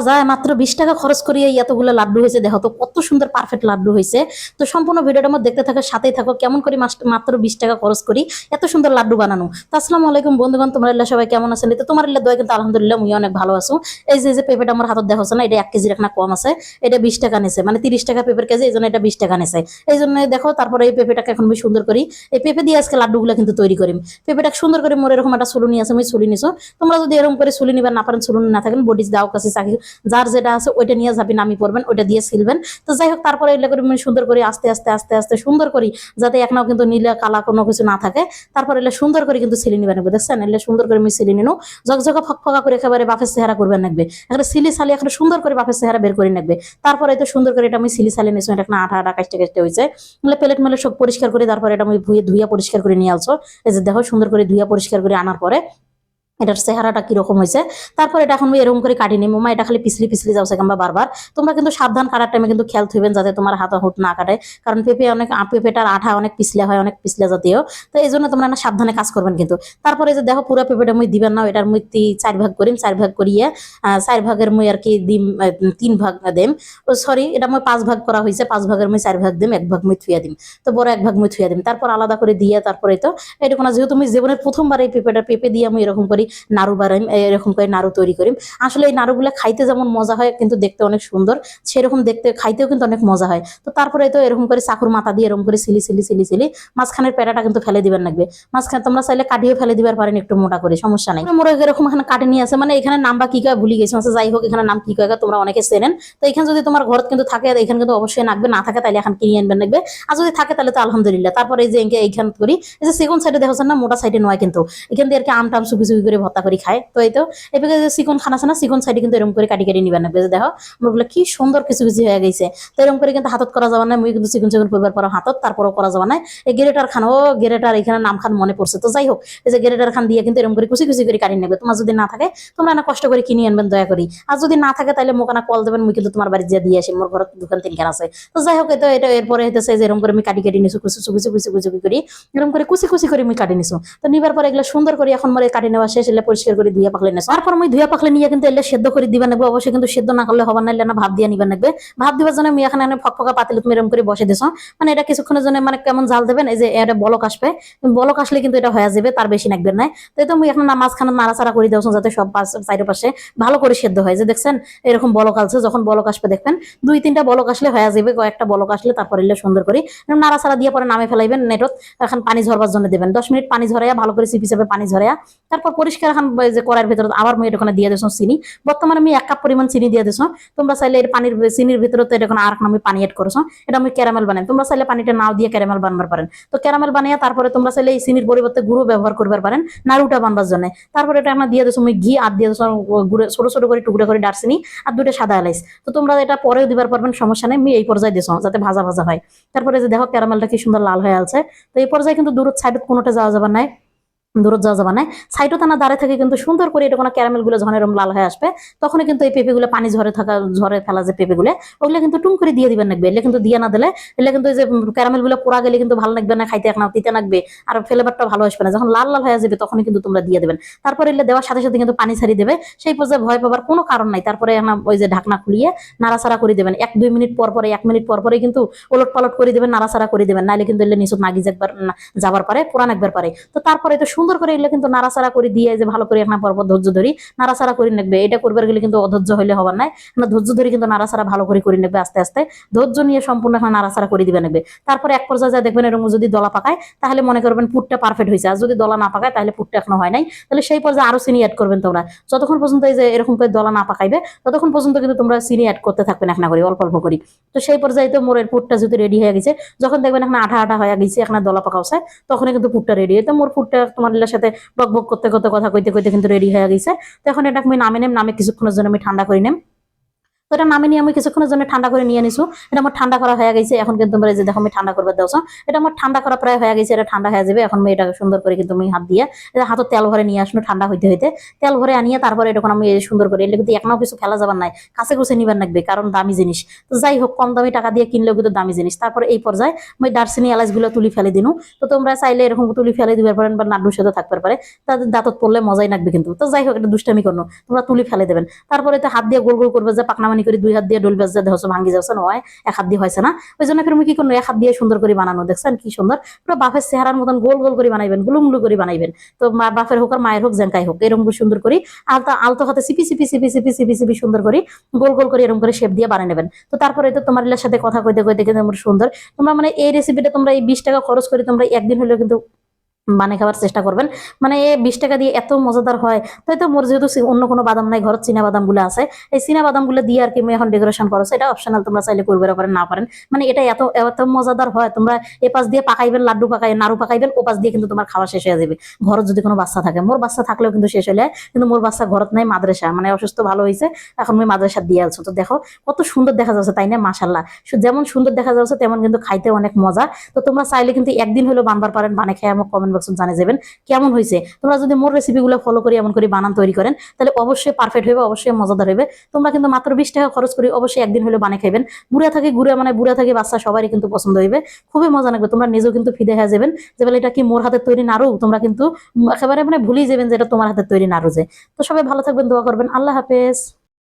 পাওয়া যায়, মাত্র বিশ টাকা খরচ করিয়ে এতগুলো লাড্ডু হয়েছে। দেখো তো, কত সুন্দর পারফেক্ট লাড্ডু হয়েছে। তো সম্পূর্ণ ভিডিওটা মধ্যে দেখতে থাকো সাথেই থাকো। কেমন করে মাত্র বিশ টাকা খরচ করি, এত সুন্দর লাড্ডু বানানো। তো আসসালামু আলাইকুম বন্ধুগণ, তোমরা এল্লা সবাই কেমন আছেন? তো তোমার এল্লা দয় কিন্তু আলহামদুলিল্লাহ মুই অনেক ভালো আছো। এই যে যে পেঁপেটা আমার হাতত দেখো না এটা এক কেজির একটা কম আছে। এটা বিশ টাকা নেছে মানে তিরিশ টাকা পেঁপের কেজি, এই জন্য এটা বিশ টাকা নেছে। এই জন্য দেখো, তারপরে এই পেঁপেটাকে এখন আমি সুন্দর করি। এই পেঁপে দিয়ে আজকে লাড্ডুগুলো কিন্তু তৈরি করি পেঁপেটা সুন্দর করে মোর এরকম একটা সুলুনি আছে আমি সুলি নিছো। তোমরা যদি এরকম করে সুলি নিবার না পারেন, সুলুনি না থাকেন বডিস দাও কাছে চাকি যার যেটা আছে ওইটা নিয়ে যাবি নামি পড়বেন, ওইটা দিয়ে সিলবেন। তো যাই হোক, তারপরে এগুলো করে আমি সুন্দর করে আস্তে আস্তে আস্তে আস্তে সুন্দর করি, যাতে একনাও কিন্তু নীলা, কালা কোনো কিছু না থাকে। তারপর এলে সুন্দর করে কিন্তু সিলি নিবেন দেখছেন? এলে সুন্দর করে আমি সিলি নিনো। ঝকঝকা, ফকফকা করে একেবারে বাফের চেহারা করবেন লাগবে একটা সিলি সালি একটা সুন্দর করে বাফের চেহারা বের করে নেবে তারপরে তো সুন্দর করে এটা আমি সিলি সালি নিয়েছি, এটা আঠা আঠা কাটতে কাটতে হয়েছে। মানে প্লেট মেলে সব পরিষ্কার করে, তারপরে এটা আমি ধুয়ে, ধুইয়া পরিষ্কার করে নিয়ে আসো এই যে দেখো, সুন্দর করে ধুইয়া পরিষ্কার করে আনার পরে এটার চেহারাটা কীরকম হয়েছে? তারপর এটা এখন এরকম করে কাটি নিই মোমা এটা খালি পিছলি পিছলি যাচ্ছে কিংবা বারবার। তোমরা কিন্তু সাবধান কাটার টাইমে কিন্তু খেয়াল থইবেন যাতে তোমার হাত হুত না কাটে। কারণ পেঁপে অনেক পেঁপেটার আঠা অনেক পিছলে হয়, অনেক পিছলে জাতীয়। তো এই জন্য তোমরা না সাবধানে কাজ করবেন কিন্তু। তারপরে যে দেখো, পুরো পেঁপেটা মুই দিবেন না, এটার মুই চার ভাগ করিম, চার ভাগ করিয়ে চার ভাগের মুই আর কি দিম তিন ভাগ দেম। ও সরি এটা মুই পাঁচ ভাগ করা হয়েছে পাঁচ ভাগের মুই চার ভাগ দিম, এক ভাগ মুই থুয়া দিম। তো বড় এক ভাগ মুই থুয়া দিম। তারপর আলাদা করে দিয়ে তারপরে তো এরকম না, যেহেতু আমি জীবনের প্রথমবার এই পেঁপেটা, পেঁপে দিয়ে আমি এরকম করি নাড়ু বাড়াইম এরকম করে নাড়ু তৈরি করিম আসলে এই নাড়ুগুলো খাইতে যেমন মজা হয়, কিন্তু দেখতে অনেক সুন্দর। সেরকম দেখতে, খাইতেও কিন্তু অনেক মজা হয়। তো তারপরে তো এরকম করে চাকুর মাথা দিয়ে এরকম করে সিলি সিলি সিলি সিলি, মাঝখানের পেটাটা কিন্তু ফেলে দিবেন লাগবে। মাঝখানে তোমরা চাইলে কাটিয়ে ফেলে দিবার পারেন একটু মোটা করে, সমস্যা নাই। মোড়ে এরকম এখানে কাটে নিয়ে আছে মানে এখানে নাম বা কি কয় ভুলি গেছি যাই হোক, এখানে নাম কি কয় তোমরা অনেকে চেনেন। তো এখানে যদি তোমার ঘর কিন্তু থাকে এখানে কিন্তু অবশ্যই নাকবে, না থাকে তাহলে এখন কিনে আনবেন লাগবে। আর যদি থাকে তাহলে তো আলহামদুলিল্লাহ। তারপরে এই যে এঁকে এইখান করি, এই যে সেকেন্ড সাইডে দেখো না, মোটা সাইডে নয় কিন্তু। এখান দিয়ে আর কি আম টাম সুপি সুপি করে ভর্তা করে খায় তো এই তো যে চিকন খানা আছে না সাইডে কিন্তু এরকম করে কাটি কাটি নিবেন না দেখো আমার বলে কি সুন্দর কিছু কিছু হয়ে গেছে তো এরকম করে কিন্তু হাতত করা যাবে না মুই কিন্তু চিকন চিকন পরিবার পর হাতত তারপরও করা যাবে না এই গেরেটার খান ও গেরেটার এখানে নাম খান মনে পড়ছে তো যাই হোক এই যে গেরেটার খান দিয়ে কিন্তু এরকম করে কুচি কুচি করে কাটি নেবে তোমার যদি না থাকে তোমরা না কষ্ট করে কিনে আনবেন দয়া করি আর যদি না থাকে তাহলে মোকানা কল দেবেন মুই কিন্তু তোমার বাড়ি দিয়ে দিয়ে আসি মোর ঘর দোকান তিনখান আছে তো যাই হোক তো এটা এরপরে হইতেছে যে এরকম করে আমি কাটি কাটি নিছো কুচি কুচি কুচি কুচি কুচি করি এরকম করে কুচি কুচি করে আমি কাটি নিছো তো নিবার পরে এগুলো সুন্দর করে এখন মরে কাটি নেওয়া শেষ এলে পরিষ্কার করে ধুয়ে পাকলে নেছো তারপর আমি ধুয়ে পাকলে নিয়ে কিন্তু এলে সেদ্ধ করে দিবা নেব অবশ্যই কিন্তু সেদ্ধ না করলে হবার নাইলে না ভাব দিয়ে নিবা নেবে ভাব দিবার জন্য আমি এখানে ফকফকা পাতিলে তুমি এরকম করে বসে দিছো। মানে এটা কিছুক্ষণের জন্য মানে কেমন জাল দেবেন এই যে এটা বলক আসবে। বলক আসলে কিন্তু এটা হয়ে যাবে তার বেশি নাকবেন নাই। তো এই তো আমি এখন মাঝখানে নাড়াচাড়া করে দেওয়া যাতে সব পাশ চাইরে পাশে ভালো করে সেদ্ধ হয়। যে দেখছেন এরকম বলক আসছে, যখন বলক আসবে দেখবেন, দুই তিনটা বলক আসলে হয়ে যাবে কয়েকটা বলক আসলে তারপর এলে সুন্দর করে। নাড়াচাড়া দিয়ে পরে নামে ফেলাইবেন নেটত, এখন পানি ঝরবার জন্য দেবেন। দশ মিনিট পানি ঝরাইয়া, ভালো করে চিপি চাপে পানি ঝরাইয়া, তারপর পরিষ্কার এখন যে কড়াইয়ের ভেতরে আবার মুই এটা দিয়ে দিয়েছ চিনি। বর্তমানে আমি এক কাপ পরিমাণ চিনি দিয়ে দিয়েছ। তোমরা চাইলে এর পানির চিনির ভিতরে তো এটা আর আমি পানি এড করেছ। এটা আমি ক্যারামেল বানাই। তোমরা চাইলে পানিটা নাও দিয়ে ক্যারামেল বানবার পারেন। তো ক্যারামেল বানিয়ে তারপরে তোমরা চাইলে এই চিনির পরিবর্তে গুঁড়ো ব্যবহার করবার পারেন নাড়ুটা বানবার জন্য। তারপরে এটা আমরা দিয়ে দিয়েছ, আমি ঘি আর দিয়ে দিয়েছ গুঁড়ো, ছোট ছোট করে টুকরো করে ডারচিনি আর দুটো সাদা এলাইস তো তোমরা এটা পরেও দিবার পারবেন, সমস্যা নেই। আমি এই পর্যায়ে দিছো যাতে ভাজা ভাজা হয়। তারপরে যে দেখো ক্যারামেলটা কি সুন্দর লাল হয়ে আছে। তো এই পর্যায়ে কিন্তু দূর সাইডত কোনোটা যাওয়া যাবে নাই দূরত যাওয়া যাবে না। সাইডও টানা দাঁড়িয়ে থাকে কিন্তু সুন্দর করে এটা কোনো ক্যারামেলগুলো যখন এরকম লাল হয়ে আসবে। তখনই কিন্তু এই পেঁপেগুলো পানি ঝরে থাকা, ঝরে ফেলা যে পেঁপেগুলো, ওগুলো কিন্তু টুম করে দিয়ে দিবেন লাগবে এলে কিন্তু দিয়ে না দিলে এলে কিন্তু এই যে ক্যারামেলগুলো পোড়া গেলে কিন্তু ভালো লাগবে না, খাইতে এখন দিতে লাগবে আর ফ্লেভারটা ভালো আসবে না। যখন লাল লাল হয়ে যাবে তখনই কিন্তু তোমরা দিয়ে দেবেন। তারপরে এলে দেওয়ার সাথে সাথে কিন্তু পানি ছাড়িয়ে দেবে। সেই পর্যায়ে ভয় পাবার কোনো কারণ নাই। তারপরে এখন ওই যে ঢাকনা খুলিয়ে নাড়াচাড়া করে দেবেন। এক, দুই মিনিট পর পরে, এক মিনিট পর পরে কিন্তু ওলট পালট করে দেবেন, নাড়াচাড়া করে দেবেন। নাহলে কিন্তু এলে নিচত নাগি যাবার যাবার পারে পুরান একবার পারে। তো তারপরে তো সুন্দর করে এলে কিন্তু নাড়াচাড়া করে দিয়ে যে ভালো করে এখন পরপর ধৈর্য ধরি, নাড়াচাড়া করে নেবে। এটা করবার গেলে কিন্তু অধৈর্য হলে হবার নাই। আমরা ধৈর্য ধরে কিন্তু নাড়াচাড়া ভালো করে করে নেবে আস্তে আস্তে। ধৈর্য নিয়ে সম্পূর্ণ এখন নাড়াচাড়া করে দিবে নেবে। তারপরে এক পর্যায়ে যা দেখবেন এরকম যদি দলা পাকায়, তাহলে মনে করবেন পুরটা পারফেক্ট হয়েছে আর যদি দলা না পাকায়, তাহলে পুরটা এখনও হয় নাই। তাহলে সেই পর্যায়ে আরও চিনি অ্যাড করবেন তোমরা। যতক্ষণ পর্যন্ত এই যে এরকম করে দলা না পাকাইবে, ততক্ষণ পর্যন্ত কিন্তু তোমরা চিনি অ্যাড করতে থাকবেন এখন করি, অল্প অল্প করি। তো সেই পর্যায়ে তো মোরের পুরটা যদি রেডি হয়ে গেছে, যখন দেখবেন এখন আঠা আঠা হয়ে গেছে, এখন দলা পাকা আছে তখনই কিন্তু পুরটা রেডি তো মোর পুরটা তোমার সাথে বক বক করতে করতে কথা কইতে কইতে কিন্তু রেডি হয়ে গেছে। তো এখন এটা আমি নামে নেম, নামে কিছুক্ষণের জন্য আমি ঠান্ডা করে নেম। তো এটা নামে নিয়ে আমি কিছুক্ষণের জন্য ঠান্ডা করে নিয়ে নিছু। এটা আমার ঠান্ডা করা হয়ে গেছে। এখন কিন্তু যে দেখো, আমি ঠান্ডা করবে দেওছ। এটা আমার ঠান্ডা করা প্রায় হয়ে গেছে, এটা ঠান্ডা হয়ে যাবে। এখন এটাকে সুন্দর করে কিন্তু আমি হাত দিয়ে এটা হাতত তেল ভরে নিয়ে আসলো ঠান্ডা হইতে হইতে। তেল ভরে আনিয়ে তারপরে এটা আমি সুন্দর করে এটা কিন্তু এখনও কিছু ফেলা যাবার নাই। কাছে কুছে নিবার লাগবে কারণ দামি জিনিস। তো যাই হোক, কম দামি টাকা দিয়ে কিনলেও কিন্তু দামি জিনিস। তারপরে এই পর্যায়ে আমি দার্সিনি এলাচগুলো তুলি ফেলে দিনু। তো তোমরা চাইলে এরকম তুলি ফেলে দিতে পারেন বা নাড্ডুর সাথে থাকতে পারে। তাদের দাঁতত পড়লে মজাই লাগবে কিন্তু। তো যাই হোক, এটা দুষ্টামি করনো। তোমরা তুলি ফেলে দেবেন। তারপরে তো হাত দিয়ে গোল গোল করবে যে পাকনামানি করে দুই হাত দিয়ে ডলবে যে দেহস, ভাঙ্গি যাচ্ছে নয়, এক হাত দিয়ে হয়েছে না। ওই জন্য ফের কি করব, এক হাত দিয়ে সুন্দর করে বানানো, দেখছেন কি সুন্দর? পুরো বাপের চেহারার মতন গোল গোল করে বানাইবেন, গুলুমুলু করে বানাইবেন। তো মা, বাপের হোক আর মায়ের হোক জেঙ্কাই হোক এরকম সুন্দর করে আলতা, আলতো হাতে সিপি সিপি সিপি সিপি সিপি সিপি সুন্দর করে গোল গোল করে এরকম করে শেপ দিয়ে বানিয়ে নেবেন। তো তারপরে তো তোমার সাথে কথা কইতে কইতে কিন্তু আমার সুন্দর। তোমরা মানে এই রেসিপিটা তোমরা এই বিশ টাকা খরচ করে তোমরা একদিন হলেও কিন্তু বানিয়ে খাবার চেষ্টা করবেন। মানে বিশ টাকা দিয়ে এত মজাদার হয়, তাই তো মোর যেহেতু অন্য কোনো বাদাম নাই, ঘরের চীনা বাদামগুলো আছে। এই চীনা বাদামগুলো দিয়ে আর কি এখন ডেকোরেশন করো এটা অপশনাল তোমরা চাইলে করবে পারেন না পারেন। মানে এটা এত এত মজাদার হয়, তোমরা এ পাশ দিয়ে পাকাইবেন, লাড্ডু পাকাই নাড়ু পাকাইবেন ও পাশ দিয়ে কিন্তু তোমার খাওয়া শেষ হয়ে যাবে। ঘরত যদি কোনো বাচ্চা থাকে, মোর বাচ্চা থাকলেও কিন্তু শেষ হলে কিন্তু মোর বাচ্চা ঘরত নাই, মাদ্রাসা মানে অসুস্থ ভালো হয়েছে এখন আমি মাদ্রাসা দিয়ে আছো তো দেখো, কত সুন্দর দেখা যাচ্ছে, তাই না? মাসাল্লাহ যেমন সুন্দর দেখা যাচ্ছে, তেমন কিন্তু খাইতে অনেক মজা। তো তোমরা চাইলে কিন্তু একদিন হলেও বানবার পারেন, বানিয়ে খেয়ে আমার কমেন্ট বক্সে জানিয়ে যাবেন, কেমন হয়েছে? তোমরা যদি মোর রেসিপিগুলো ফলো করে এমন করে বানান তৈরি করেন, তাহলে অবশ্যই পারফেক্ট হবে অবশ্যই মজাদার হবে তোমরা কিন্তু মাত্র বিশ টাকা খরচ করে অবশ্যই একদিন হলে বানিয়ে খাইবেন। বুড়া থাকে, গুড়া মানে বুড়া থাকে, বাচ্চা সবারই কিন্তু পছন্দ হইবে। খুবই মজা লাগবে, তোমরা নিজেও কিন্তু ফিদে হয়ে যাবেন যে বলে এটা কি মোর হাতের তৈরি নাড়ু? তোমরা কিন্তু একেবারে মানে ভুলেই যাবেন যে এটা তোমার হাতের তৈরি নাড়ু যে। তো সবাই ভালো থাকবেন, দোয়া করবেন। আল্লাহ হাফেজ।